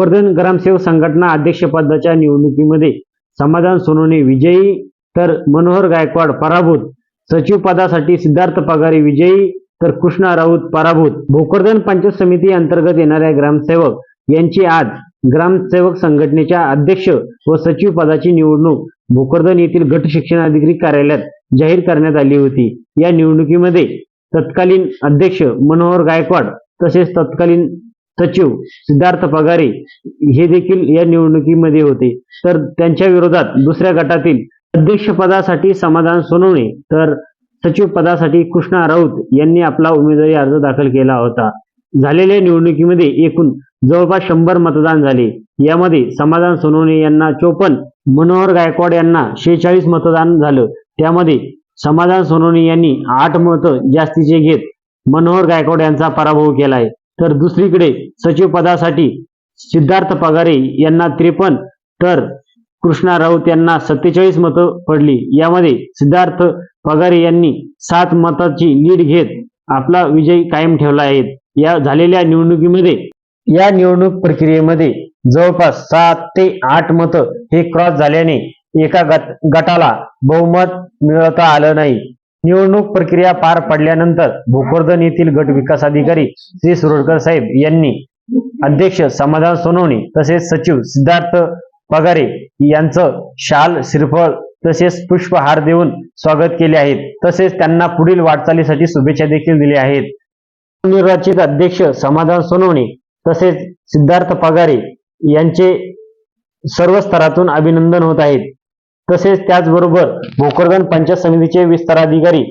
भोकरदन ग्रामसेवक संघटना अध्यक्षपदाच्या निवडणुकीमध्ये समाधान सोनवणे विजयी तर मनोहर गायकवाड पराभूत. सचिव पदासाठी सिद्धार्थ पगारे विजयी तर कृष्णा राऊत पराभूत. भोकरदन पंचायत समिती अंतर्गत येणाऱ्या ग्रामसेवक यांची आज ग्रामसेवक संघटनेच्या अध्यक्ष व सचिव पदाची निवडणूक भोकरदन येथील गट शिक्षणाधिकारी कार्यालयात जाहीर करण्यात आली होती. या निवडणुकीमध्ये तत्कालीन अध्यक्ष मनोहर गायकवाड तसेच तत्कालीन सचिव सिद्धार्थ पगारे हे देखील या निवडणुकीमध्ये होते. तर त्यांच्या विरोधात दुसऱ्या गटातील अध्यक्षपदासाठी समाधान सोनवणे तर सचिव पदासाठी कृष्णा राऊत यांनी आपला उमेदवारी अर्ज दाखल केला होता. झालेल्या निवडणुकीमध्ये एकूण जवळपास शंभर मतदान झाले. यामध्ये समाधान सोनवणे यांना चोपन्न मनोहर गायकवाड यांना शेहेचाळीस मतदान झालं. त्यामध्ये समाधान सोनवणे यांनी आठ मतं जास्तीचे घेत मनोहर गायकवाड यांचा पराभव केला आहे तर दुसरीकडे सचिव पदासाठी सिद्धार्थ पगारे यांना त्रेपन्न तर कृष्णा राऊत यांना सत्तेचाळीस मतं पडली. यामध्ये सिद्धार्थ पगारे यांनी सात मताची लीड घेत आपला विजय कायम ठेवला आहे. या झालेल्या निवडणुकीमध्ये या निवडणूक प्रक्रियेमध्ये जवळपास सात ते आठ मतं हे क्रॉस झाल्याने एका गट गटाला बहुमत मिळवता आलं नाही. निवडणूक प्रक्रिया पार पडल्यानंतर भोकरदन येथील गट विकास अधिकारी श्री सुरडकर साहेब यांनी अध्यक्ष समाधान सोनवणे तसेच सचिव सिद्धार्थ पगारे यांचं शाल श्रीफळ तसेच पुष्पहार देऊन स्वागत केले आहेत. तसेच त्यांना पुढील वाटचालीसाठी शुभेच्छा देखील दिल्या आहेत. निर्वाचित अध्यक्ष समाधान सोनवणे तसेच सिद्धार्थ पगारे यांचे सर्व स्तरातून अभिनंदन होत आहेत. तसेच त्याचबरोबर भोकरदन पंचायत समितीचे विस्ताराधिकारी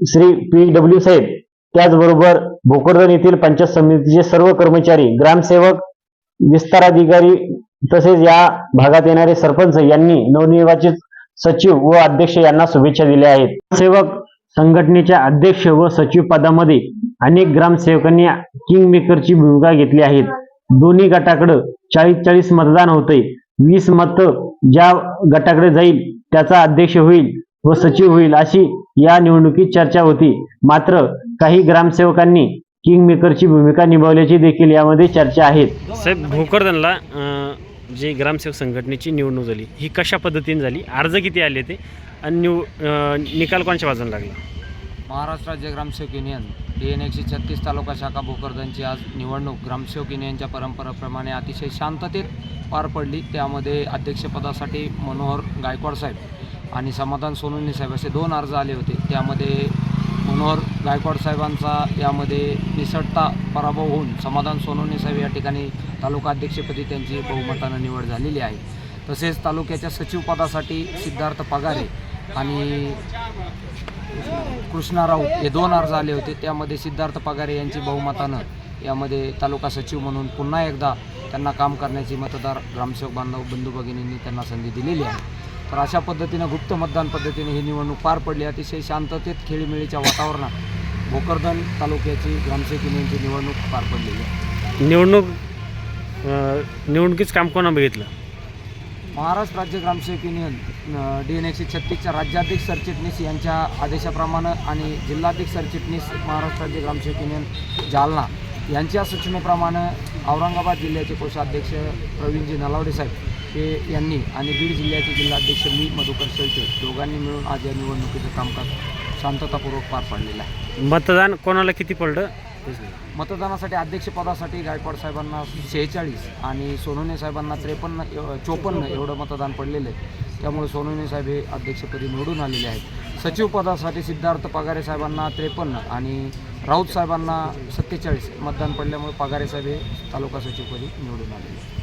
श्री पी डब्ल्यू साहेब त्याचबरोबर भोकरदन येथील पंचायत समितीचे सर्व कर्मचारी ग्रामसेवक विस्ताराधिकारी तसेच या भागात येणारे सरपंच यांनी नवनिर्वाचित सचिव व अध्यक्ष यांना शुभेच्छा दिल्या आहेत. सेवक संघटनेच्या अध्यक्ष व सचिव पदामध्ये अनेक ग्रामसेवकांनी किंग मेकरची भूमिका घेतली आहेत दोन्ही गटाकडे चाळीस चाळीस मतदान होते वीस मत ज्या गटाकडे जाईल त्याचा अध्यक्ष होईल व सचिव होईल अशी या निवडणुकीत चर्चा होती. मात्र काही ग्रामसेवकांनी किंग मेकरची भूमिका निभावल्याची देखील यामध्ये चर्चा आहेत साहेब भोकरदनला जी ग्रामसेवक संघटनेची निवडणूक झाली ही कशा पद्धतीने झाली? अर्ज किती आले ते? आणि निव निकाल कोणच्या बाजूने लागला? महाराष्ट्र राज्य ग्रामसेवक युनियन. डी एन एकशे छत्तीस तालुका शाखा भोकरदनची आज निवडणूक. ग्रामसेवक यांच्या परंपरेप्रमाणे अतिशय शांततेत पार पडली. त्यामध्ये अध्यक्षपदासाठी मनोहर गायकवाड साहेब आणि समाधान सोनुनी साहेब असे दोन अर्ज आले होते. त्यामध्ये मनोहर गायकवाड साहेबांचा यामध्ये निसटता पराभव होऊन समाधान सोनवणे साहेब या ठिकाणी तालुका अध्यक्षपदी त्यांची बहुमतानं निवड झालेली आहे. तसेच तालुक्याच्या सचिवपदासाठी सिद्धार्थ पगारे आणि कृष्णा राऊत हे दोन अर्ज आले होते. त्यामध्ये सिद्धार्थ पगारे यांची बहुमतानं यामध्ये तालुका सचिव म्हणून पुन्हा एकदा त्यांना काम करण्याची मतदार ग्रामसेवक बांधव बंधू भगिनींनी त्यांना संधी दिलेली आहे. तर अशा पद्धतीनं गुप्त मतदान पद्धतीने ही निवडणूक पार पडली. अतिशय शांततेत खेळीमेळीच्या वातावरणात भोकरदन तालुक्याची ग्रामसेवकिनींची निवडणूक पार पडलेली आहे. निवडणूक निवडणुकीच काम कोणा बघितलं? महाराष्ट्र राज्य ग्रामसेवक युनियन डी एन एकशे छत्तीसच्या राज्याध्यक्ष सरचिटणीस यांच्या आदेशाप्रमाणे आणि जिल्हाध्यक्ष सरचिटणीस महाराष्ट्र राज्य ग्रामसेवक युनियन जालना यांच्या सूचनेप्रमाणे औरंगाबाद जिल्ह्याचे कोषाध्यक्ष प्रवीणजी नलावडे साहेब हे यांनी आणि बीड जिल्ह्याचे जिल्हाध्यक्ष मी मधुकर शेळके दोघांनी मिळून आज या निवडणुकीचं कामकाज शांततापूर्वक पार पाडलेलं आहे. मतदान कोणाला किती पडलं? मतदानासाठी अध्यक्षपदासाठी गायकवाड साहेबांना शेहेचाळीस आणि सोनवणे साहेबांना त्रेपन्न चोपन्न एवढं मतदान पडलेलं आहे. त्यामुळे सोनवणे साहेब हे अध्यक्षपदी निवडून आलेले आहेत. सचिवपदासाठी सिद्धार्थ पगारे साहेबांना त्रेपन्न आणि राऊत साहेबांना सत्तेचाळीस मतदान पडल्यामुळे पगारे साहेब हे तालुका सचिवपदी निवडून आलेले आहेत.